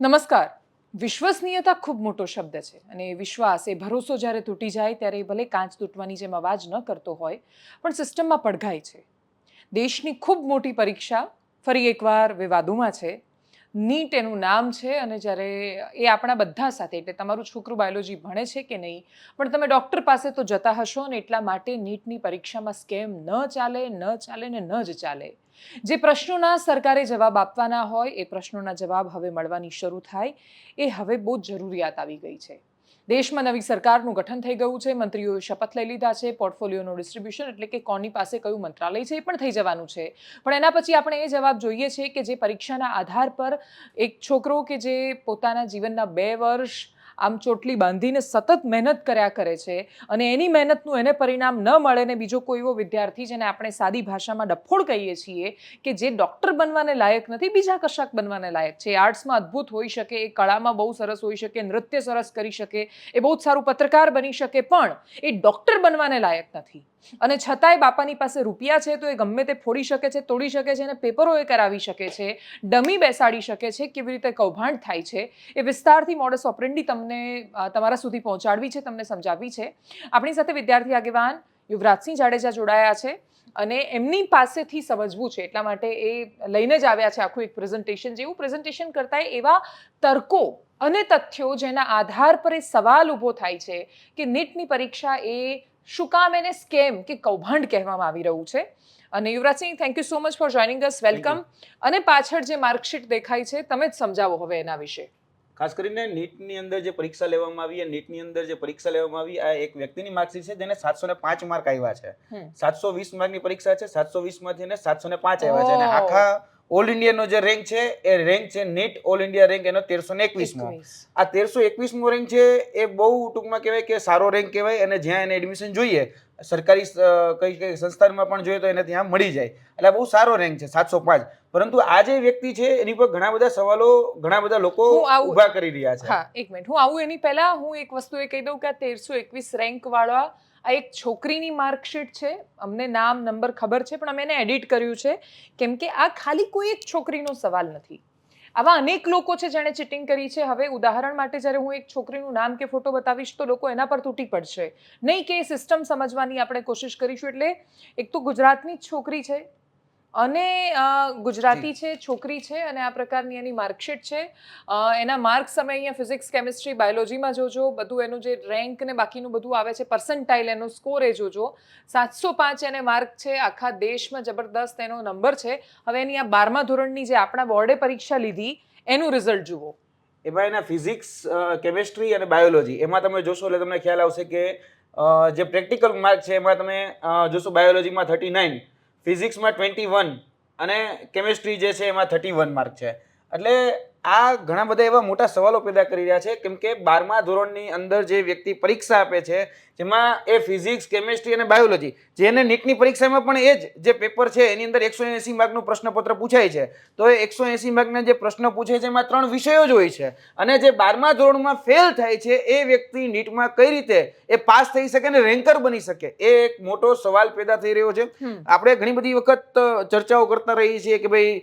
નમસ્કાર. વિશ્વસનીયતા ખૂબ મોટો શબ્દ છે અને વિશ્વાસ એ ભરોસો જ્યારે તૂટી જાય ત્યારે ભલે કાંચ તૂટવાની જેમ અવાજ ન કરતો હોય, પણ સિસ્ટમમાં પડઘાય છે. દેશની ખૂબ મોટી પરીક્ષા ફરી એકવાર વિવાદોમાં છે. નીટ એનું નામ છે અને જ્યારે એ આપણા બધા સાથે, એટલે તમારું છોકરું બાયોલોજી ભણે છે કે નહીં, પણ તમે ડૉક્ટર પાસે તો જતા હશો ને એટલા માટે નીટની પરીક્ષામાં સ્કેમ ન ચાલે ન ચાલે ને ન જ ચાલે. જે પ્રશ્નોના સરકારે જવાબ આપવાના હોય, એ પ્રશ્નોના જવાબ હવે મળવાની શરૂ થાય. એ હવે બહુ જ જરૂરિયાત આવી ગઈ છે. દેશમાં નવી સરકારનું ગઠન થઈ ગયું છે. મંત્રીઓએ શપથ લઈ લીધા છે. પોર્ટફોલિયોનું ડિસ્ટ્રીબ્યુશન એટલે કે કોની પાસે કયું મંત્રાલય છે એ પણ થઈ જવાનું છે. પણ એના પછી આપણે એ જવાબ જોઈએ છે કે જે પરીક્ષાના આધાર પર એક છોકરો કે જે પોતાના જીવનના બે વર્ષ આમ ચોટલી બાંધીને સતત મહેનત કર્યા કરે છે અને એની મહેનતનું એને પરિણામ ન મળે ને બીજો કોઈ એવો વિદ્યાર્થી જેને આપણે સાદી ભાષામાં ડફોડ કહીએ છીએ કે જે ડૉક્ટર બનવાને લાયક નથી, બીજા કશાક બનવાને લાયક છે. આર્ટ્સમાં અદ્ભુત હોઈ શકે, એ કળામાં બહુ સરસ હોઈ શકે, નૃત્ય સરસ કરી શકે, એ બહુ જ સારું પત્રકાર બની શકે, પણ એ ડૉક્ટર બનવાને લાયક નથી. અને છતાંય બાપાની પાસે રૂપિયા છે તો એ ગમે તે ફોડી શકે છે, તોડી શકે છે અને પેપરો એ કરાવી શકે છે, ડમી બેસાડી શકે છે, કેવી રીતે કૌભાંડ થાય છે, એ વિસ્તારથી મોડસ ઓપરેન્ડી તમને તમારા સુધી પહોંચાડવી છે, તમને સમજાવવી છે. આપણી સાથે વિદ્યાર્થી આગેવાન યુવરાજસિંહ જાડેજા જોડાયા છે અને એમની પાસેથી સમજવું છે, એટલા માટે એ લઈને જ આવ્યા છે આખું એક પ્રેઝન્ટેશન જેવું. પ્રેઝન્ટેશન કરતાં એવા તર્કો અને તથ્યો જેના આધાર પર એ સવાલ ઊભો થાય છે કે નીટની પરીક્ષા એ શું કામ એને સ્કેમ કે કૌભાંડ કહેવામાં આવી રહ્યું છે? અને Yuvrajsinh thank you so much for joining us welcome અને પાછળ જે માર્કશીટ દેખાય છે તમે જ સમજાવો હવે એના વિશે. ખાસ કરીને નીટની અંદર જે પરીક્ષા લેવામાં આવી નીટની અંદર જે પરીક્ષા લેવામાં આવી આ એક વ્યક્તિની માર્કશીટ છે જેને સાતસો ને પાંચ માર્ક આવ્યા છે. સાતસો વીસ માર્કની પરીક્ષા છે સાતસો વીસમાંથી સાતસો ને પાંચ આવ્યા છે. અને. આખા ઓલ ઇન્ડિયાનો જે રેન્ક છે એ રેન્ક છે નીટ ઓલ ઇન્ડિયા રેન્ક એનો તેરસો ને એકવીસમો. આ તેરસો એકવીસમો રેન્ક છે એ બહુ ટૂંકમાં કહેવાય કે સારો રેન્ક કહેવાય અને જ્યાં એને એડમિશન જોઈએ સરકારી કઈ કઈ સંસ્થાનમાં પણ જોઈએ તો એને ત્યાં મળી જાય. એટલે બહુ સારો રેન્ક છે સાતસો પાંચ. પરંતુ આ જે વ્યક્તિ છે એની પર ઘણા બધા સવાલો ઘણા બધા લોકો ઊભા કરી રહ્યા છે. હા એક મિનિટ હું આવું એની પહેલા હું એક વસ્તુ એ કહી દઉં કે આ તેરસો એકવીસ રેન્ક વાળા આ એક છોકરીની માર્કશીટ છે. અમને નામ, નંબર ખબર છે, પણ અમે એને એડિટ કર્યું છે કેમ કે આ ખાલી કોઈ એક છોકરીનો સવાલ નથી. આવા અનેક લોકો છે જેણે ચીટિંગ કરી છે. હવે ઉદાહરણ માટે જ્યારે હું એક છોકરીનું નામ કે ફોટો બતાવીશ તો લોકો એના પર તૂટી પડશે. નહીં કે સિસ્ટમ સમજવાની આપણે કોશિશ કરીશું. એટલે એક તો ગુજરાતની જ છોકરી છે અને ગુજરાતી છે છોકરી છે અને આ પ્રકારની એની માર્કશીટ છે. એના માર્ક્સ તમે અહીંયા ફિઝિક્સ કેમિસ્ટ્રી બાયોલોજીમાં જોજો. બધું એનું જે રેન્ક ને બાકીનું બધું આવે છે પર્સન્ટાઇલ એનો સ્કોર એ જોજો. સાતસો પાંચ એને માર્ક છે આખા દેશમાં જબરદસ્ત એનો નંબર છે. હવે એની આ બારમા ધોરણની જે આપણા બોર્ડે પરીક્ષા લીધી એનું રિઝલ્ટ જુઓ. એમાં એના ફિઝિક્સ કેમિસ્ટ્રી અને બાયોલોજી એમાં તમે જોશો એટલે તમને ખ્યાલ આવશે કે જે પ્રેક્ટિકલ માર્ક છે એમાં તમે જોશો બાયોલોજીમાં થર્ટી નાઇન. ફિઝિક્સમાં ટ્વેન્ટી વન અને કેમિસ્ટ્રી જે છે એમાં થર્ટી વન માર્ક છે. એટલે આ ઘણા બધા એવા મોટા સવાલો પેદા કરી રહ્યા છે, કેમ કે બારમા ધોરણની અંદર જે વ્યક્તિ પરીક્ષા આપે છે જેમાં એ ફિઝિક્સ કેમેસ્ટ્રી અને બાયોલોજી જેને નીટની પરીક્ષામાં પણ એ જ જે પેપર છે એની અંદર એકસો એંસી માર્કનું પ્રશ્નપત્ર પૂછાય છે. તો એ એકસો એંસી માર્કના જે પ્રશ્ન પૂછે છે એમાં ત્રણ વિષયો જ હોય છે. અને જે બારમા ધોરણમાં ફેલ થાય છે એ વ્યક્તિ નીટમાં કઈ રીતે એ પાસ થઈ શકે અને રેન્કર બની શકે? એ એક મોટો સવાલ પેદા થઈ રહ્યો છે. આપણે ઘણી બધી વખત ચર્ચાઓ કરતા રહીએ છીએ કે ભાઈ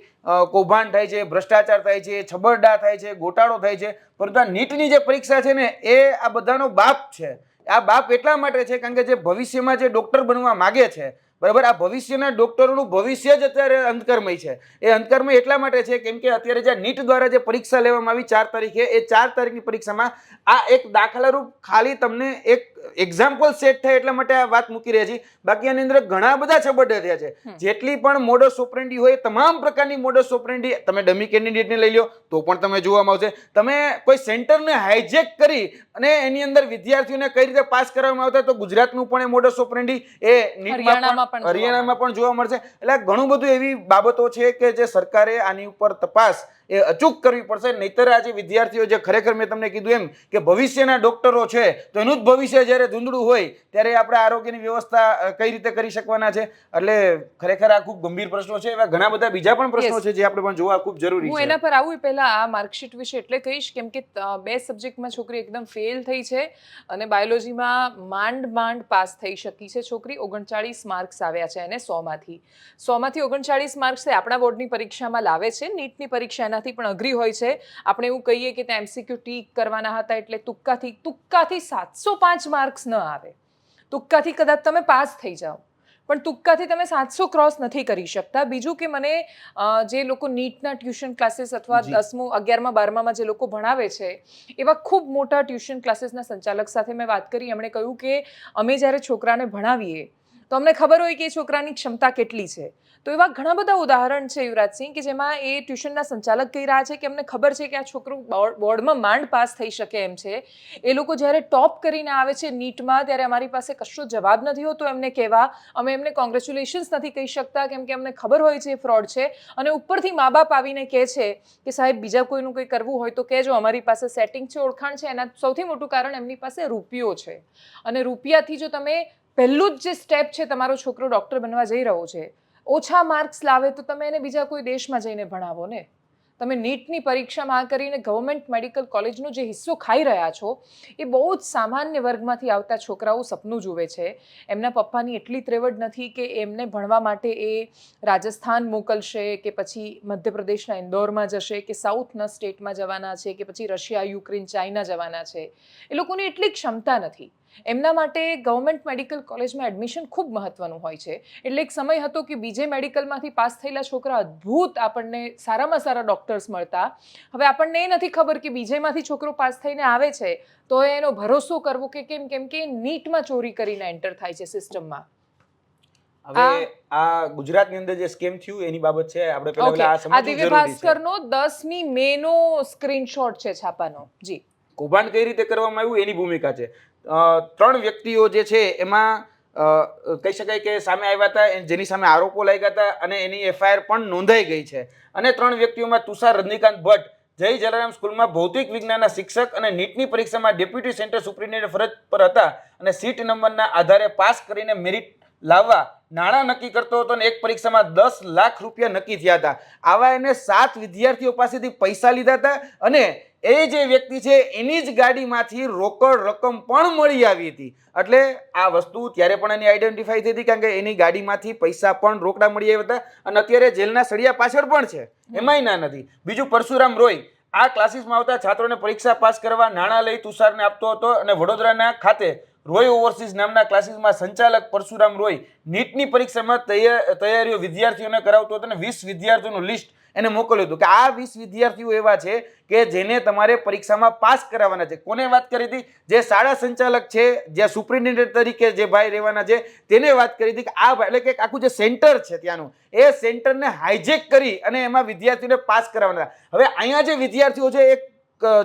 કૌભાંડ થાય છે ભ્રષ્ટાચાર થાય છે છબરડા થાય છે ગોટાળો થાય છે. પરંતુ આ નીટની જે પરીક્ષા છે ને એ આ બધાનો બાપ છે. આ બાપ એટલા માટે છે કારણ કે જે ભવિષ્યમાં જે ડોક્ટર બનવા માગે છે બરાબર? આ ભવિષ્યના ડોક્ટરોનું ભવિષ્ય જ અત્યારે અંધકર્મય છે. એ અંધકર્મય એટલા માટે છે કેમ કે અત્યારે જે નીટ દ્વારા જે પરીક્ષા લેવામાં આવી ચાર તારીખે એ ચાર તારીખની પરીક્ષામાં આ એક દાખલારૂપ ખાલી તમને એક એક્ઝામ્પલ સેટ થાય એટલા માટે આ વાત મૂકી રહ્યા છીએ. બાકી આની અંદર ઘણા બધા છબરડા થયા છે. જેટલી પણ મોડસ સોપરેન્ડી હોય તમામ પ્રકારની મોડસ સોપરેન્ડી તમે ડમી કેન્ડિડેટને લઈ લો તો પણ તમે જોવામાં આવશે. તમે કોઈ સેન્ટરને હાઇજેક કરી અને એની અંદર વિદ્યાર્થીઓને કઈ રીતે પાસ કરવામાં આવતા તો ગુજરાતનું પણ એ મોડસ સોપરેન્ડી એ હરિયાણામાં પણ હરિયાણામાં પણ જોવા મળશે. એટલે ઘણું બધું એવી બાબતો છે કે જે સરકારે આની ઉપર તપાસ એ અચૂક કરવી પડશે. નહીતર આજે વિદ્યાર્થીઓ જે ખરેખર મેં તમને કીધું એમ કે ભવિષ્યના ડોક્ટરો છે તો એનું જ ભવિષ્ય જ્યારે ધૂંધળું હોય ત્યારે આપણે આરોગ્યની વ્યવસ્થા કઈ રીતે કરી શકવાના છે? એટલે ખરેખર આ ખૂબ ગંભીર પ્રશ્નો છે. એવા ઘણા બધા બીજા પણ પ્રશ્નો છે જે આપણે પણ જોવા ખૂબ જરૂરી હું છે. એના પર આવું પહેલા આ માર્કશીટ વિશે એટલે કહીશ કેમ કે બે સબ્જેક્ટમાં છોકરી એકદમ ફેલ થઈ છે અને બાયોલોજીમાં માંડ માંડ પાસ થઈ શકી છે છોકરી. ઓગણચાળીસ માર્ક્સ આવ્યા છે એને સોમાંથી. સોમાંથી ઓગણચાળીસ માર્ક્સ આપણા બોર્ડની પરીક્ષામાં લાવે છે. નીટની પરીક્ષા એના એનાથી પણ અઘરી હોય છે. આપણે એવું કહીએ કે ત્યાં એમસીક્યુ ટીક કરવાના હતા એટલે તુક્કાથી તુક્કાથી સાતસો પાંચ માર્ક્સ ન આવે. તુક્કાથી કદાચ તમે પાસ થઈ જાઓ. પણ તુક્કાથી તમે સાતસો ક્રોસ નથી કરી શકતા. બીજું કે મને જે લોકો નીટના ટ્યુશન ક્લાસીસ અથવા. દસમું અગિયારમાં બારમામાં જે લોકો ભણાવે છે એવા ખૂબ મોટા ટ્યુશન ક્લાસીસના સંચાલક સાથે મેં વાત કરી. એમણે કહ્યું કે અમે જ્યારે છોકરાને ભણાવીએ તો અમને ખબર હોય કે એ છોકરાની ક્ષમતા કેટલી છે. તો એવા ઘણા બધા ઉદાહરણ છે યુવરાજસિંહ કે જેમાં એ ટ્યુશનના સંચાલક કહી રહ્યા છે કે અમને ખબર છે કે આ છોકરું બોર્ડ- બોર્ડમાં માંડ પાસ થઈ શકે એમ છે. એ લોકો જ્યારે ટોપ કરીને આવે છે નીટમાં ત્યારે અમારી પાસે કશો જવાબ નથી હોતો એમને કહેવા. અમે એમને કોંગ્રેચ્યુલેશન્સ નથી કહી શકતા કેમ કે અમને ખબર હોય છે એ ફ્રોડ છે. અને ઉપરથી મા બાપ આવીને કહે છે કે સાહેબ બીજા કોઈનું કંઈ કરવું હોય તો કહેજો, અમારી પાસે સેટિંગ છે, ઓળખાણ છે, એના સૌથી મોટું કારણ એમની પાસે રૂપિયો છે. અને રૂપિયાથી જો તમે પહેલું જ જે સ્ટેપ છે તમારો છોકરો ડૉક્ટર બનવા જઈ રહ્યો છે, ઓછા માર્ક્સ લાવે તો તમે એને બીજા કોઈ દેશમાં જઈને ભણાવો ને? તમે નીટની પરીક્ષામાં આ કરીને ગવર્મેન્ટ મેડિકલ કોલેજનો જે હિસ્સો ખાઈ રહ્યા છો, એ બહુ જ સામાન્ય વર્ગમાંથી આવતા છોકરાઓ સપનું જુએ છે. એમના પપ્પાની એટલી ત્રેવડ નથી કે એમને ભણવા માટે એ રાજસ્થાન મોકલશે કે પછી મધ્યપ્રદેશના ઇન્દોરમાં જશે કે સાઉથના સ્ટેટમાં જવાના છે કે પછી રશિયા યુક્રેન ચાઇના જવાના છે. એ લોકોની એટલી ક્ષમતા નથી. એમના માટે ગવર્મેન્ટ મેડિકલ કોલેજમાં એડમિશન ખૂબ મહત્વનું હોય છે. એટલે એક સમય હતો કે બીજે મેડિકલમાંથી પાસ થયેલા છોકરા અદ્ભુત આપણને સારામાં સારા ડૉક્ટર્સ મળતા. હવે આપણને એ નથી ખબર કે બીજેમાંથી છોકરો પાસ થઈને આવે છે તો એનો ભરોસો કરવો કે કેમ? કેમ કે નીટમાં ચોરી કરીને એન્ટર થાય છે સિસ્ટમમાં. હવે આ ગુજરાતની અંદર જે સ્કેમ થયું એની બાબત છે આપણે પહેલા આ આ સમજવું દિવ્ય જરૂરી છે. ભાસ્કરનો દસમી મેનો સ્ક્રીનશોટ છે છાપાનો. જી. કૌભાંડ કઈ રીતે કરવામાં આવ્યું, એની ભૂમિકા છે. ત્રણ વ્યક્તિઓ જે છે એમાં કહી શકાય કે સામે આવ્યા હતા જેની સામે આરોપો લાગ્યા હતા અને એની એફઆઈઆર પણ નોંધાઈ ગઈ છે. અને ત્રણ વ્યક્તિઓમાં તુષાર રજનીકાંત ભટ્ટ, જય જલારામ સ્કૂલમાં ભૌતિક વિજ્ઞાનના શિક્ષક અને નીટની પરીક્ષામાં ડેપ્યુટી સેન્ટર સુપ્રિન્ટેન્ડન્ટ ફરજ પર હતા અને સીટ નંબરના આધારે પાસ કરીને મેરિટ લાવવા નાણાં નક્કી કરતો હતો અને એક પરીક્ષામાં દસ લાખ રૂપિયા નક્કી થયા હતા. આવા એને સાત વિદ્યાર્થીઓ પાસેથી પૈસા લીધા હતા અને એ જે વ્યક્તિ છે, એની જ ગાડીમાંથી રોકડ રકમ પણ મળી આવી હતી. એટલે આ વસ્તુ ત્યારે પણ એની આઈડેન્ટિફાઈ થઈ હતી, કારણ કે એની ગાડીમાંથી પૈસા પણ રોકડા મળી આવ્યા હતા અને અત્યારે જેલના સળિયા પાછળ પણ છે. એમાંય ના નથી. બીજું પરશુરામ રોય, આ ક્લાસીસમાં આવતા છાત્રોને પરીક્ષા પાસ કરવા નાણાં લઈ તુષારને આપતો હતો અને વડોદરાના ખાતે રોય ઓવરસીઝ નામના ક્લાસીસમાં સંચાલક પરશુરામ રોય નીટની પરીક્ષામાં તૈયાર તૈયારીઓ વિદ્યાર્થીઓને કરાવતો હતો અને વીસ વિદ્યાર્થીઓનું લિસ્ટ એને મોકલ્યું હતું કે આ વીસ વિદ્યાર્થીઓ એવા છે કે જેને તમારે પરીક્ષામાં પાસ કરાવવાના છે. કોને વાત કરી હતી? જે શાળા સંચાલક છે, જે સુપ્રિન્ટેન્ડન્ટ તરીકે જે ભાઈ રહેવાના છે, તેને વાત કરી હતી કે આ એટલે કે આખું જે સેન્ટર છે ત્યાંનું, એ સેન્ટરને હાઇજેક કરી અને એમાં વિદ્યાર્થીઓને પાસ કરાવવાના હવે અહીંયા જે વિદ્યાર્થીઓ છે, એક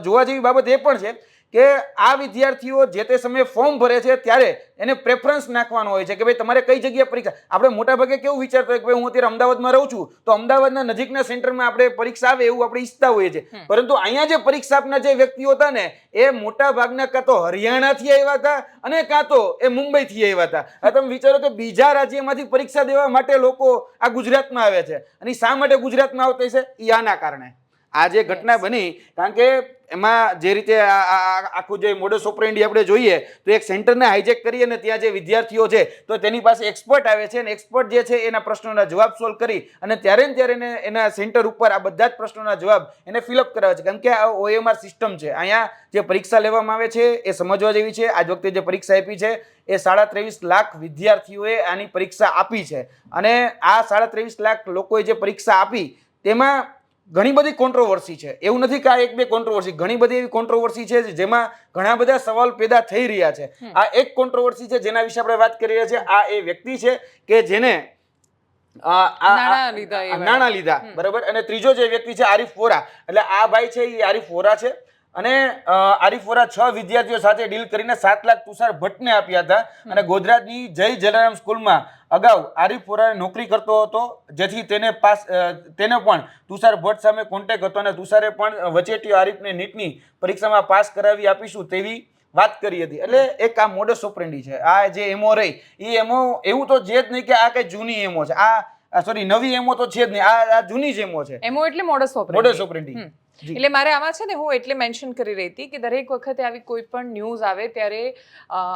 જોવા જેવી બાબત એ પણ છે કે આ વિદ્યાર્થીઓ જે તે સમયે ફોર્મ ભરે છે ત્યારે એને પ્રેફરન્સ નાખવાનો હોય છે કે ભાઈ તમારે કઈ જગ્યાએ પરીક્ષા? આપણે મોટાભાગે કેવું વિચારતા હોય કે ભાઈ હું અત્યારે અમદાવાદમાં રહું છું તો અમદાવાદના નજીકના સેન્ટરમાં આપણે પરીક્ષા આવે એવું આપણે ઈચ્છતા હોઈએ છીએ. પરંતુ અહીંયા જે પરીક્ષા આપનાર જે વ્યક્તિઓ હતા ને એ મોટા ભાગના કાં તો હરિયાણાથી આવ્યા હતા અને કાં તો એ મુંબઈથી આવ્યા હતા. આ તમે વિચારો કે બીજા રાજ્યમાંથી પરીક્ષા દેવા માટે લોકો આ ગુજરાતમાં આવે છે. અને શા માટે ગુજરાતમાં આવતા છે ઈ આના કારણે. આ જે ઘટના બની કારણ કે એમાં જે રીતે આખું જે મોડસ ઓપરેન્ડી આપણે જોઈએ તો એક સેન્ટરને હાઇજેક કરી અને ત્યાં જે વિદ્યાર્થીઓ છે તો તેની પાસે એક્સપર્ટ આવે છે અને એક્સપર્ટ જે છે એના પ્રશ્નોના જવાબ સોલ્વ કરી અને ત્યારે ને ત્યારે એને એના સેન્ટર ઉપર આ બધા જ પ્રશ્નોના જવાબ એને ફિલઅપ કરાવે છે. કેમ કે આ ઓએમઆર સિસ્ટમ છે. અહીંયા જે પરીક્ષા લેવામાં આવે છે એ સમજવા જેવી છે. આજ વખતે જે પરીક્ષા આપી છે એ સાડા ત્રેવીસ લાખ વિદ્યાર્થીઓએ આની પરીક્ષા આપી છે. અને આ સાડા ત્રેવીસ લાખ લોકોએ જે પરીક્ષા આપી તેમાં ઘણી બધી કોન્ટ્રોવર્સી છે. એવું નથી કે આ એક બે કોન્ટ્રોવર્સી ઘણી બધી એવી કોન્ટ્રોવર્સી છે જેમાં ઘણા બધા સવાલ પેદા થઈ રહ્યા છે. આ એક કોન્ટ્રોવર્સી છે જેના વિશે આપણે વાત કરી રહ્યા છે આ એ વ્યક્તિ છે કે જેને નાણાં લીધા બરાબર? અને ત્રીજો જે વ્યક્તિ છે આરિફ વોરા. એટલે આ ભાઈ છે એ આરિફ વોરા છે. અને આરીફોરા છ વિદ્યાર્થીઓ સાથે ડીલ કરીને સાત લાખ તુષાર ભટ્ટને આપ્યા હતા. અને ગોધરાની જય જલારામ સ્કૂલમાં અગાઉ આરિફ નોકરી કરતો હતો જેથી તેને પાસ તેને પણ તુષાર ભટ્ટ સામે કોન્ટેક હતો અને તુષારે પણ વચેટીઓ આરિફને નીટની પરીક્ષામાં પાસ કરાવી આપીશું તેવી વાત કરી હતી. એટલે એક આ મોડસ ઓપરેન્ડી છે. આ જે એમઓ રહી એ એમો એવું તો જે જ નહીં કે આ કઈ જૂની એમો છે. આ સોરી નવી એમો તો છે જ નહીં. આ આ જૂની જ એમો છે. એમો એટલે મોડસ ઓપરેન્ડી મોડસ ઓપરેન્ડી. એટલે મારે આમાં છે ને હું એટલે મેન્શન કરી રહી હતી કે દરેક વખતે આવી કોઈ પણ ન્યૂઝ આવે ત્યારે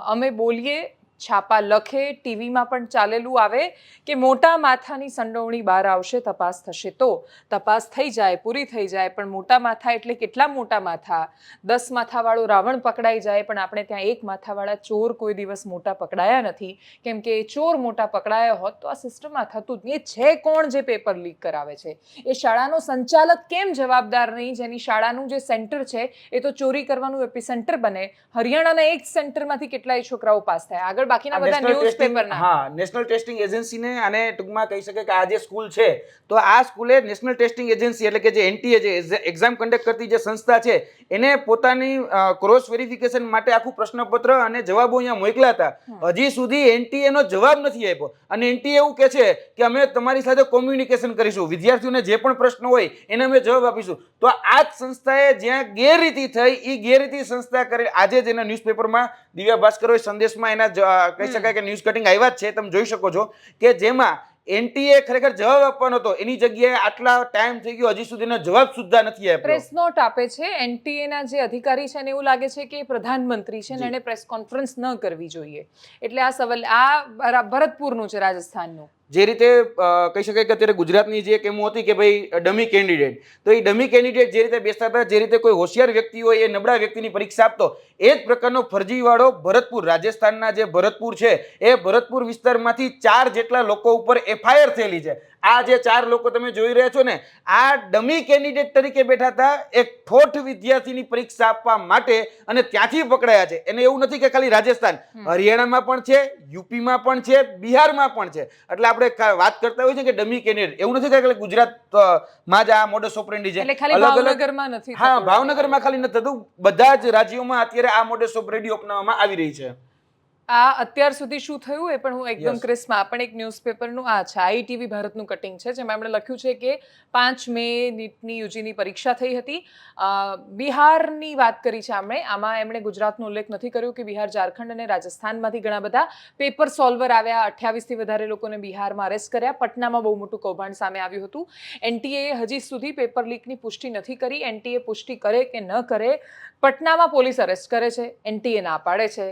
અમે બોલીએ છાપા લખે, ટીવીમાં પણ ચાલેલું આવે કે મોટા માથાની સંડોવણી બહાર આવશે, તપાસ થશે. તો તપાસ થઈ જાય, પૂરી થઈ જાય, પણ મોટા માથા એટલે કેટલા મોટા માથા? દસ માથાવાળો રાવણ પકડાઈ જાય, પણ આપણે ત્યાં એક માથાવાળા ચોર કોઈ દિવસ મોટા પકડાયા નથી. કેમ કે એ ચોર મોટા પકડાયા હોત, તો આ સિસ્ટમમાં થતું જ એ છે કોણ જે પેપર લીક કરાવે છે? એ શાળાનો સંચાલક કેમ જવાબદાર નહીં? જેની શાળાનું જે સેન્ટર છે, એ તો ચોરી કરવાનું એપી સેન્ટર બને. હરિયાણાના એક સેન્ટરમાંથી કેટલાય છોકરાઓ પાસ થયા. આગળ બાકીના બધા ન્યૂઝપેપરના હા નેશનલ ટેસ્ટિંગ એજન્સીને અને ટૂંકમાં કહી શકે કે આ જે સ્કૂલ છે તો આ સ્કૂલે નેશનલ ટેસ્ટિંગ એજન્સી એટલે કે જે એનટીએ જે એક્ઝામ કન્ડક્ટ કરતી જે સંસ્થા છે એને પોતાની ક્રોસ વેરિફિકેશન માટે આખું પ્રશ્નપત્ર અને જવાબો અહીંયા મોકલ્યા હતા. હજી સુધી એનટીએ નો જવાબ નથી આપ્યો. અને એનટીએ એવું કહે છે કે અમે તમારી સાથે કોમ્યુનિકેશન કરીશું. વિદ્યાર્થીઓને જે પણ પ્રશ્ન હોય એને અમે જવાબ આપીશું. તો આ જ સંસ્થાએ જ્યાં ગેરરીતિ થઈ એ ગેરરીતિ સંસ્થા કરી. આજે જ એના ન્યૂઝપેપરમાં દિવ્યા ભાસ્કરોએ સંદેશમાં એના કહી શકાય કે ન્યૂઝ કટિંગ આવ્યા જ છે. તમે જોઈ શકો છો કે જેમાં એનટીએ ખરેખર જવાબ આપવાનો હતો. એની જગ્યાએ આટલા ટાઈમ થઈ ગયો હજી સુધીનો જવાબ સુદ્ધા નથી આપ્યો. પ્રેસ નોટ આપે છે. એનટીએ ના જે અધિકારી છે ને એવું લાગે છે કે એ પ્રધાનમંત્રી છે ને એને પ્રેસ કોન્ફરન્સ ન કરવી જોઈએ. એટલે આ સવાલ આ ભરતપુરનું છે રાજસ્થાનનું. જે રીતે કહી શકાય કે અત્યારે ગુજરાતની જે એક એમ હતી કે ભાઈ ડમી કેન્ડિડેટ. તો એ ડમી કેન્ડિડેટ જે રીતે બેસતા હતા, જે રીતે કોઈ હોશિયાર વ્યક્તિ હોય, એ નબળા વ્યક્તિની પરીક્ષા આપતો, એ જ પ્રકારનો ફરજીવાળો ભરતપુર, રાજસ્થાનના જે ભરતપુર છે, એ ભરતપુર વિસ્તારમાંથી ચાર જેટલા લોકો ઉપર એફઆઈઆર થયેલી છે. આ જે ચાર લોકો તમે જોઈ રહ્યા છો ને આ ડમી કેન્ડિડેટ તરીકે બેઠા હતા એક ઠોઠ વિદ્યાર્થીની પરીક્ષા આપવા માટે અને ત્યાંથી પકડાયા છે. એને એવું નથી કે ખાલી રાજસ્થાન. હરિયાણામાં પણ છે યુપીમાં પણ છે બિહારમાં પણ છે. એટલે આપણે વાત કરતા હોય છે કે ડમી કેન્ડિડેટ. એવું નથી કે ખાલી ગુજરાતમાં જ આ મોડસ ઓપરેન્ડી છે. અલગ અલગ હા. ભાવનગરમાં ખાલી નથી થતું. બધા જ રાજ્યોમાં અત્યારે આ મોડસ ઓપરેડી અપનાવવામાં આવી રહી છે. આ અત્યાર સુધી શું થયું એ પણ હું એકદમ. ક્રિસ્પમાં પણ એક ન્યૂઝપેપરનું આ છે આઈટીવી ભારતનું કટિંગ છે જેમાં એમણે લખ્યું છે કે પાંચ મે નીટની યુજીની પરીક્ષા થઈ હતી. બિહારની વાત કરી છે આમણે આમાં એમણે ગુજરાતનો ઉલ્લેખ નથી કર્યો કે બિહાર ઝારખંડ અને રાજસ્થાનમાંથી ઘણા બધા પેપર સોલ્વર આવ્યા અઠ્યાવીસથી વધારે લોકોને બિહારમાં અરેસ્ટ કર્યા. પટનામાં બહુ મોટું કૌભાંડ સામે આવ્યું હતું. એનટીએ હજી સુધી પેપર લીકની પુષ્ટિ નથી કરી. એનટીએ પુષ્ટિ કરે કે ન કરે પટનામાં પોલીસ અરેસ્ટ કરે છે એનટીએ ના પાડે છે.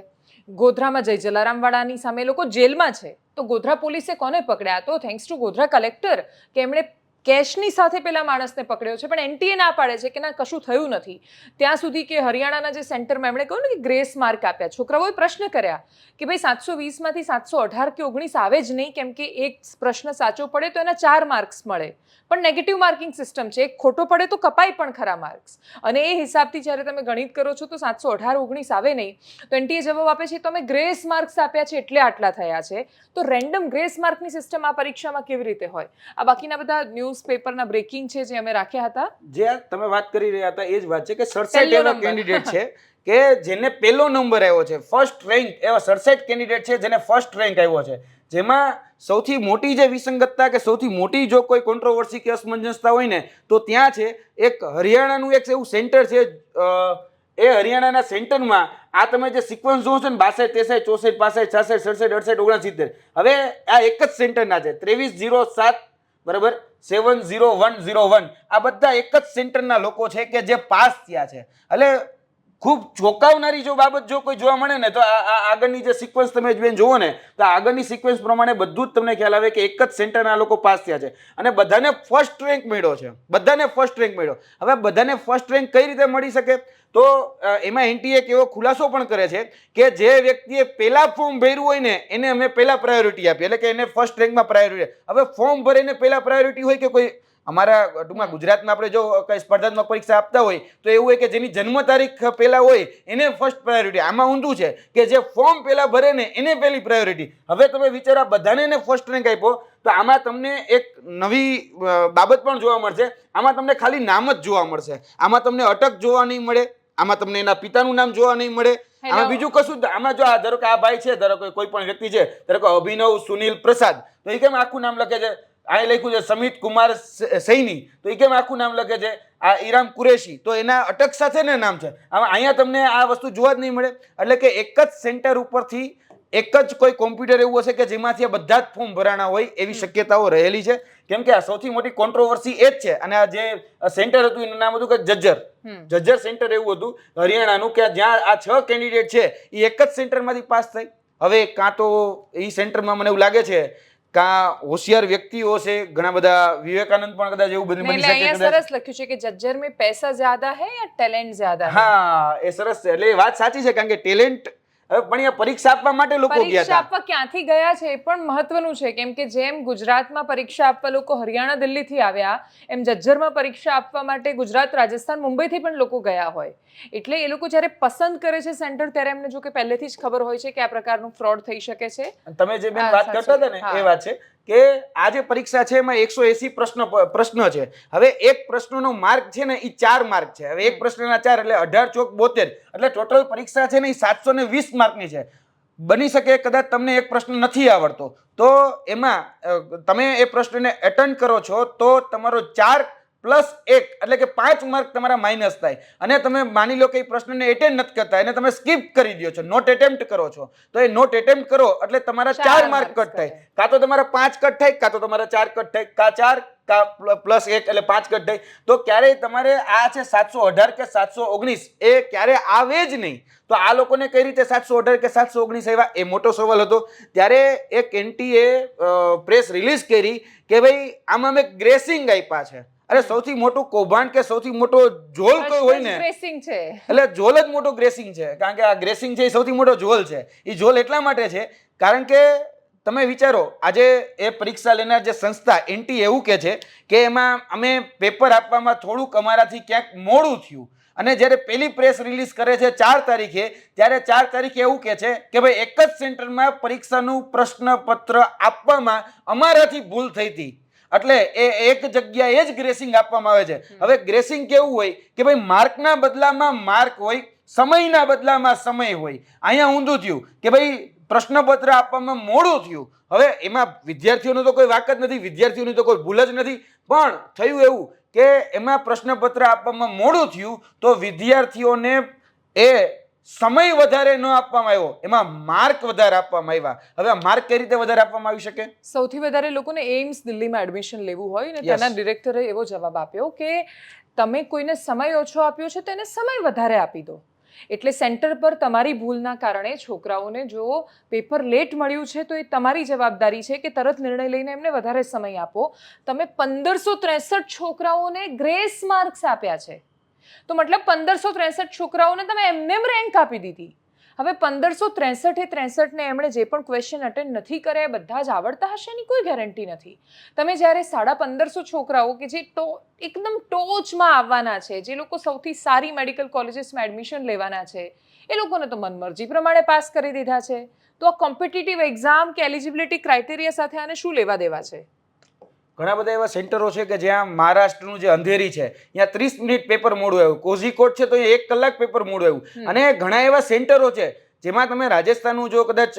ગોધરામાં જય જલારામવાળાની સામે લોકો જેલમાં છે. તો ગોધરા પોલીસે કોને પકડ્યા? તો થેન્ક્સ ટુ ગોધરા કલેક્ટર કે એમણે કેશની સાથે પેલા માણસને પકડ્યો છે, પણ એનટીએ ના પાડે છે કે ના, કશું થયું નથી. ત્યાં સુધી કે હરિયાણાના જે સેન્ટરમાં એમણે કહ્યું ને કે ગ્રેસ માર્ક આપ્યા. છોકરાઓએ પ્રશ્ન કર્યા કે ભાઈ સાતસો વીસમાંથી સાતસો અઢાર કે ઓગણીસ આવે જ નહીં, કેમ કે એક પ્રશ્ન સાચો પડે તો એના ચાર માર્ક્સ મળે. પણ નેગેટિવ માર્કિંગ સિસ્ટમ છે, એક ખોટો પડે તો કપાય પણ ખરા માર્ક્સ. અને એ હિસાબથી જ્યારે તમે ગણિત કરો છો તો સાતસો અઢાર ઓગણીસ આવે નહીં. તો એનટીએ જવાબ આપે છે તો અમે ગ્રેસ માર્ક્સ આપ્યા છે એટલે આટલા થયા છે. તો રેન્ડમ ગ્રેસ માર્કની સિસ્ટમ આ પરીક્ષામાં કેવી રીતે હોય? આ બાકીના બધા ન્યૂઝપેપરના બ્રેકિંગ છે જે અમે રાખ્યા હતા. જે તમે વાત કરી રહ્યા હતા એ જ વાત છે કે સડસઠ એવા કેન્ડિડેટ છે કે જેને પહેલો નંબર આવ્યો છે ફર્સ્ટ રેન્ક એવા સડસઠ કેન્ડિડેટ છે જેને ફર્સ્ટ રેન્ક આવ્યો છે. જેમાં સૌથી મોટી જે વિસંગતતા કે સૌથી મોટી જો કોઈ કોન્ટ્રોવર્સી કે અસમંજસતા હોય ને તો ત્યાં છે એક હરિયાણાનું એક એવું સેન્ટર છે એ હરિયાણાના સેન્ટરમાં આ તમે જે સિક્વન્સ જોવો છો ને બાસઠ ત્રેસઠ ચોસઠ પાસઠ છાસઠ સડસઠ અડસઠ ઓગણસિત્તેર હવે આ એક જ સેન્ટરના છે ત્રેવીસ જીરો સાત બરાબર? Seven zero one zero one. આ બધા એક જ સેન્ટરના લોકો છે કે જે પાસ થયા છે. એટલે ખૂબ ચોંકાવનારી જો બાબત જો કોઈ જોવા મળે ને, તો આ આગળની જે સિક્વન્સ તમે બેન જુઓ ને, તો આગળની સિક્વન્સ પ્રમાણે બધું જ તમને ખ્યાલ આવે કે એક જ સેન્ટરના લોકો પાસ થયા છે. અને બધાને ફર્સ્ટ રેન્ક મળ્યો છે. બધાને ફર્સ્ટ રેન્ક મળ્યો. હવે બધાને ફર્સ્ટ રેન્ક કઈ રીતે મળી શકે? તો એમાં એનટીએ એક એવો ખુલાસો પણ કરે છે કે જે વ્યક્તિએ પહેલા ફોર્મ ભર્યું હોય ને, એને અમે પહેલા પ્રાયોરિટી આપી એટલે કે એને ફર્સ્ટ રેન્કમાં પ્રાયોરિટી હવે ફોર્મ ભરીને પહેલા પ્રાયોરિટી હોય કે કોઈ અમારા ટૂંકમાં ગુજરાતમાં આપણે જો કઈ સ્પર્ધાત્મક પરીક્ષા આપતા હોય તો એવું હોય કે જેની જન્મ તારીખ પહેલા હોય એને ફર્સ્ટ પ્રાયોરિટી આમાં ઊંધું છે કે જે ફોર્મ પહેલા ભરે ને એને પહેલી પ્રાયોરિટી હવે તમે વિચારો બધાને એને ફર્સ્ટ રેન્ક આપ્યો તો આમાં તમને એક નવી બાબત પણ જોવા મળશે. આમાં તમને ખાલી નામ જ જોવા મળશે. આમાં તમને અટક જોવા નહીં મળે આમાં તમને એના પિતાનું નામ જોવા નહીં મળે. આમાં બીજું કશું આમાં જો આ ધારો કે આ ભાઈ છે ધારો કે કોઈ પણ વ્યક્તિ છે ધારો કે અભિનવ સુનિલ પ્રસાદ તો એ કેમ આખું નામ લખે છે? અહીં લખ્યું છે સમિત કુમાર સૈની. તો એ કેમ આખું નામ લખે છે? આ ઈરામ કુરેશી. તો એના અટક સાથે ને નામ છે. આમાં અહીંયા તમને આ વસ્તુ જોવા જ નહીં મળે. એટલે કે એક જ સેન્ટર ઉપરથી એક જ કોઈ કોમ્પ્યુટર એવું હશે કે જેમાંથી આ બધા જ ફોર્મ ભરાણા હોય એવી શક્યતાઓ રહેલી છે. કેમ કે આ સૌથી મોટી કોન્ટ્રોવર્સી એ જ છે. અને આ જે સેન્ટર હતું એનું નામ હતું કે જજ્જર. જજ્જર સેન્ટર એવું હતું હરિયાણાનું કે જ્યાં આ છ કેન્ડિડેટ છે એ એક જ સેન્ટરમાંથી પાસ થઈ. હવે કાં તો એ સેન્ટરમાં મને એવું લાગે છે કા હોશિયાર વ્યક્તિઓ છે ઘણા બધા વિવેકાનંદ પણ કદાચ એવું બની શકે અહીંયા સરસ લખ્યું છે કે જજ્જર મે પૈસા જ્યાદા હે યા ટેલેન્ટ જ્યાદા હા? એ સરસ છે. એટલે વાત સાચી છે કારણ કે ટેલેન્ટ હવે પણ અહીંયા પરીક્ષા આપવા માટે લોકો ગયા પરીક્ષા હતા. આપવા ક્યાંથી ગયા છે એ પણ મહત્વનું છે કેમ કે જેમ ગુજરાતમાં પરીક્ષા આપવા લોકો હરિયાણા દિલ્હીથી આવ્યા એમ જજ્જરમાં પરીક્ષા આપવા માટે ગુજરાત રાજસ્થાન મુંબઈથી પણ લોકો ગયા હોય. એટલે એ લોકો જ્યારે પસંદ કરે છે સેન્ટર ત્યારે એમને જો કે પહેલેથી જ ખબર હોય છે કે આ પ્રકારનું ફ્રોડ થઈ શકે છે. તમે જે બેન વાત કરતા હતા ને એ વાત છે. કે આ જે પરીક્ષા છે એમાં એકસો એસી પ્રશ્ન પ્રશ્ન છે. હવે એક પ્રશ્નનો માર્ક છે ને એ ચાર માર્ક છે. હવે એક પ્રશ્નના ચાર એટલે અઢાર ચોક બોતેર. એટલે ટોટલ પરીક્ષા છે ને એ સાતસો ને વીસ માર્કની છે. બની શકે કદાચ તમને એક પ્રશ્ન નથી આવડતો. તો એમાં તમે એ પ્રશ્નને એટેન્ડ કરો છો તો તમારો ચાર પ્લસ એક એટલે કે પાંચ માર્ક તમારા માઇનસ થાય. અને તમે માની લો કે એ પ્રશ્નને એટેન્ડ નથી કરતા એને તમે સ્કીપ કરી દો છો નોટ એટેમ્પ્ટ કરો છો. તો એ નોટ એટેમ્પ્ટ કરો એટલે તમારા ચાર માર્ક કટ થાય. કાં તો તમારા પાંચ કટ થાય કાં તો તમારા ચાર કટ થાય. કા ચાર કા પ્લસ એક એટલે પાંચ કટ થાય. તો ક્યારેય તમારે આ છે સાતસો અઢાર કે સાતસો ઓગણીસ એ ક્યારે આવે જ નહીં. તો આ લોકોને કઈ રીતે સાતસો અઢાર કે સાતસો ઓગણીસ આવ્યા? એ મોટો સવાલ હતો. ત્યારે એક એનટીએ પ્રેસ રિલીઝ કરી કે ભાઈ આમાં મેં ગ્રેસિંગ આપ્યા છે. અરે સૌથી મોટું કૌભાંડ કે સૌથી મોટો ઝોલ કોઈ હોય ને? ગ્રેસિંગ છે. એટલે ઝોલ જ મોટો ગ્રેસિંગ છે કારણ કે આ ગ્રેસિંગ છે એ સૌથી મોટો ઝોલ છે. એ ઝોલ એટલા માટે છે કારણ કે તમે વિચારો આજે એ પરીક્ષા લેનાર જે સંસ્થા એનટી એવું કે છે કે એમાં અમે પેપર આપવામાં થોડુંક અમારાથી ક્યાંક મોડું થયું. અને જ્યારે પેલી પ્રેસ રિલીઝ કરે છે ચાર તારીખે ત્યારે ચાર તારીખે એવું કે છે કે ભાઈ એક જ સેન્ટરમાં પરીક્ષાનું પ્રશ્નપત્ર આપવામાં અમારાથી ભૂલ થઈ હતી. એટલે એ એક જગ્યાએ જ ગ્રેસિંગ આપવામાં આવે છે. હવે ગ્રેસિંગ કેવું હોય કે ભાઈ માર્કના બદલામાં માર્ક હોય સમયના બદલામાં સમય હોય. અહીંયા ઊંધું થયું કે ભાઈ પ્રશ્નપત્ર આપવામાં મોડું થયું. હવે એમાં વિદ્યાર્થીઓનો તો કોઈ વાક જ નથી વિદ્યાર્થીઓની તો કોઈ ભૂલ જ નથી. પણ થયું એવું કે એમાં પ્રશ્નપત્ર આપવામાં મોડું થયું તો વિદ્યાર્થીઓને એ સમય વધારે ન આપવામાં આવ્યો. એમાં માર્ક વધારે આપવામાં આવ્યા. હવે આ માર્ક કઈ રીતે વધારે આપવામાં આવી શકે? સૌથી વધારે લોકોને એમ્સ દિલ્હીમાં એડમિશન લેવું હોય ને. તેના ડિરેક્ટરે એવો જવાબ આપ્યો કે તમે કોઈને સમય ઓછો આપ્યો છે તેને સમય વધારે આપી દો. એટલે સેન્ટર પર તમારી ભૂલના કારણે છોકરાઓને જો પેપર લેટ મળ્યું છે તો એ તમારી જવાબદારી છે કે તરત નિર્ણય લઈને એમને વધારે સમય આપો. તમે પંદરસો ત્રેસઠ છોકરાઓને ગ્રેસ માર્ક્સ આપ્યા છે. તો મતલબ પંદરસો ત્રેસઠ છોકરાઓને તમે એમને રેન્ક આપી દીધી. હવે પંદરસો ત્રેસઠે ત્રેસઠને એમણે જે પણ ક્વેશ્ચન અટેન્ડ નથી કર્યા એ બધા જ આવડતા હશે એની કોઈ ગેરંટી નથી. તમે જ્યારે સાડા પંદરસો છોકરાઓ કે જે ટો, એકદમ ટોચમાં આવવાના છે, જે લોકો સૌથી સારી મેડિકલ કોલેજીસમાં એડમિશન લેવાના છે, એ લોકોને તો મનમરજી પ્રમાણે પાસ કરી દીધા છે. તો આ કોમ્પિટિટિવ એક્ઝામ કે એલિજિબિલિટી ક્રાઇટેરિયા સાથે આને શું લેવા દેવા છે? ઘણા બધા એવા સેન્ટરો છે કે જ્યાં મહારાષ્ટ્રનું જે અંધેરી છે ત્યાં ત્રીસ મિનિટ પેપર મોડું આવ્યું. કોઝીકોટ છે તો અહીંયા એક કલાક પેપર મોડું આવ્યું. અને ઘણા એવા સેન્ટરો છે જેમાં તમે રાજસ્થાનનું જો કદાચ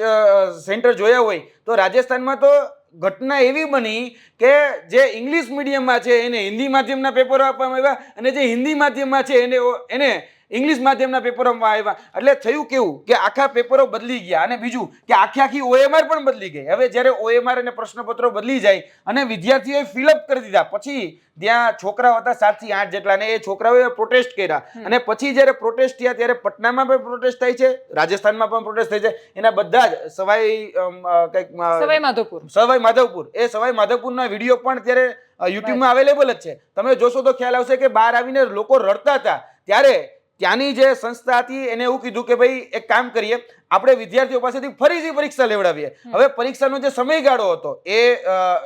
સેન્ટર જોયા હોય તો રાજસ્થાનમાં તો ઘટના એવી બની કે જે ઇંગ્લિશ મીડિયમમાં છે એને હિન્દી માધ્યમના પેપરો આપવામાં આવ્યા અને જે હિન્દી માધ્યમમાં છે એને એને ઇંગ્લિશ માધ્યમના પેપરોમાં આવ્યા. એટલે થયું કેવું કે આખા પેપરો બદલી ગયા અને બીજું કે આખી આખી ઓએમઆર પણ બદલી ગઈ. હવે જ્યારે ઓએમઆર અને પ્રશ્નપત્રો બદલી જાય અને વિદ્યાર્થીઓએ ફિલઅપ કરી દીધા. પછી ત્યાં છોકરાઓ હતા સાતથી આઠ જેટલા અને એ છોકરાઓએ પ્રોટેસ્ટ કર્યા. અને પછી જ્યારે પ્રોટેસ્ટ થયા ત્યારે પટનામાં પણ પ્રોટેસ્ટ થાય છે રાજસ્થાનમાં પણ પ્રોટેસ્ટ થાય છે. એના બધા જ સવાઈ કંઈક સવાઈ માધવપુર. સવાઈ માધવપુર. એ સવાઈ માધવપુરના વીડિયો પણ ત્યારે યુટ્યુબમાં અવેલેબલ જ છે. તમે જોશો તો ખ્યાલ આવશે કે બહાર આવીને લોકો રડતા હતા. ત્યારે ત્યાંની જે સંસ્થા હતી એને એવું કીધું કે ભાઈ એક કામ કરીએ આપણે વિદ્યાર્થીઓ પાસેથી ફરીથી પરીક્ષા લેવડાવીએ. હવે પરીક્ષાનો જે સમયગાળો હતો એ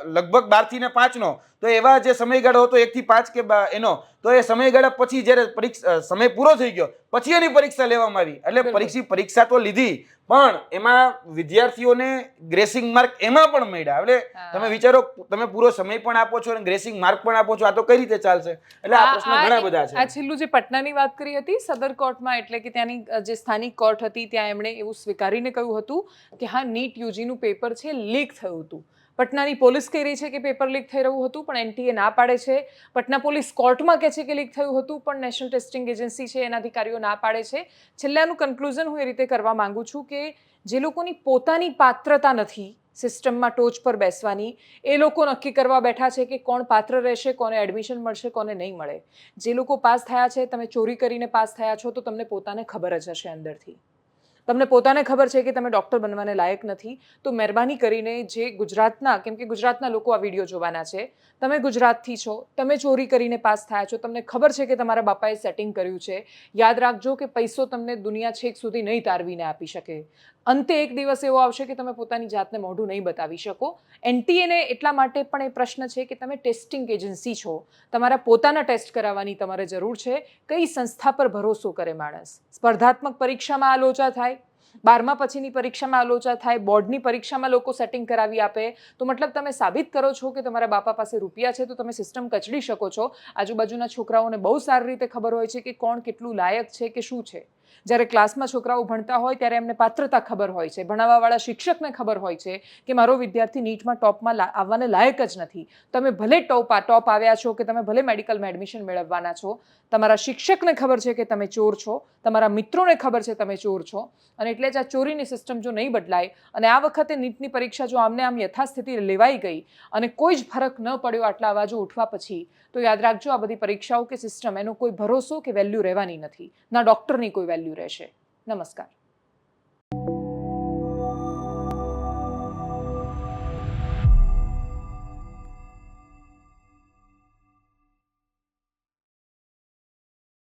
લગભગ બારથી ને પાંચનો તો એવા જે સમયગાળો હતો એકથી પાંચ કે એનો તો એ સમયગાળા પછી જ્યારે પરીક્ષા સમય પૂરો થઈ ગયો પછી એની પરીક્ષા લેવામાં આવી. એટલે. પરીક્ષા પરીક્ષા તો લીધી પણ એમાં વિદ્યાર્થીઓને ગ્રેસિંગ માર્ક એમાં પણ મળ્યા. એટલે તમે વિચારો તમે પૂરો સમય પણ આપો છો અને ગ્રેસિંગ માર્ક પણ આપો છો આ તો કઈ રીતે ચાલશે? એટલે આ પ્રશ્ન ઘણા બધા બધા આ છેલ્લું જે પટનાની વાત કરી હતી સદર કોર્ટમાં એટલે કે ત્યાંની જે સ્થાનિક કોર્ટ હતી ત્યાં એમણે એવું સ્વીકારીને કહ્યું હતું કે હા નીટ યુજીનું પેપર છે લીક થયું હતું. પટનાની પોલીસ કહી રહી છે કે પેપર લીક થઈ રહ્યું હતું, પણ એનટીએ ના પાડે છે. પટના પોલીસ કોર્ટમાં કહે છે કે લીક થયું હતું, પણ નેશનલ ટેસ્ટિંગ એજન્સી છે, એના અધિકારીઓ ના પાડે છે. છેલ્લાનું કન્ક્લુઝન હું એ રીતે કરવા માંગુ છું કે જે લોકોની પોતાની પાત્રતા નથી સિસ્ટમમાં ટોચ પર બેસવાની, એ લોકો નક્કી કરવા બેઠા છે કે કોણ પાત્ર રહેશે, કોને એડમિશન મળશે, કોને નહીં મળે. જે લોકો પાસ થયા છે, તમે ચોરી કરીને પાસ થયા છો, તો તમને પોતાને ખબર જ હશે અંદરથી. તમને પોતાને ખબર છે કે તમે ડૉક્ટર બનવાને લાયક નથી. તો મહેરબાની કરીને જે ગુજરાતના, કેમ કે ગુજરાતના લોકો આ વીડિયો જોવાના છે, તમે ગુજરાતથી છો, તમે ચોરી કરીને પાસ થયા છો, તમને ખબર છે કે તમારા બાપાએ સેટિંગ કર્યું છે. યાદ રાખજો કે પૈસો તમને દુનિયા છેક સુધી નહીં તારવીને આપી શકે. અંતે એક દિવસ એવો આવશે કે તમે પોતાની જાતને મોઢું નહીં બતાવી શકો. એનટીએને એટલા માટે પણ એ પ્રશ્ન છે કે તમે ટેસ્ટિંગ એજન્સી છો. તમારા પોતાના ટેસ્ટ કરાવવાની તમારે જરૂર છે. કઈ સંસ્થા પર ભરોસો કરે માણસ? સ્પર્ધાત્મક પરીક્ષામાં આ થાય. બારમા પછીની પરીક્ષામાં આ થાય. બોર્ડની પરીક્ષામાં લોકો સેટિંગ કરાવી આપે. તો મતલબ તમે સાબિત કરો છો કે તમારા બાપા પાસે રૂપિયા છે તો તમે સિસ્ટમ કચડી શકો છો. આજુબાજુના છોકરાઓને બહુ સારી રીતે ખબર હોય છે કે કોણ કેટલું લાયક છે કે શું છે. જ્યારે ક્લાસમાં છોકરાઓ ભણતા હોય ત્યારે એમને પાત્રતા ખબર હોય છે. ભણાવવાવાળા શિક્ષકને ખબર હોય છે કે મારો વિદ્યાર્થી નીટમાં ટોપમાં આવવાને લાયક જ નથી. તમે ભલે ટોપ ટોપ આવ્યા છો કે તમે ભલે મેડિકલમાં એડમિશન મેળવવાના છો, તમારા શિક્ષકને ખબર છે કે તમે ચોર છો, તમારા મિત્રોને ખબર છે તમે ચોર છો, અને એટલે જ આ ચોરીની સિસ્ટમ જો નહીં બદલાય, અને આ વખતે નીટની પરીક્ષા જો આમને આમ યથાસ્થિતિ લેવાઈ ગઈ, અને કોઈ જ ફરક ન પડ્યો આટલા અવાજો ઉઠવા પછી, તો યાદ રાખજો આ બધી પરીક્ષાઓ કે સિસ્ટમ એનો કોઈ ભરોસો કે વેલ્યુ રહેવાની નથી. ના ડૉક્ટરની કોઈ વેલ્યુ રહેશે. નમસ્કાર.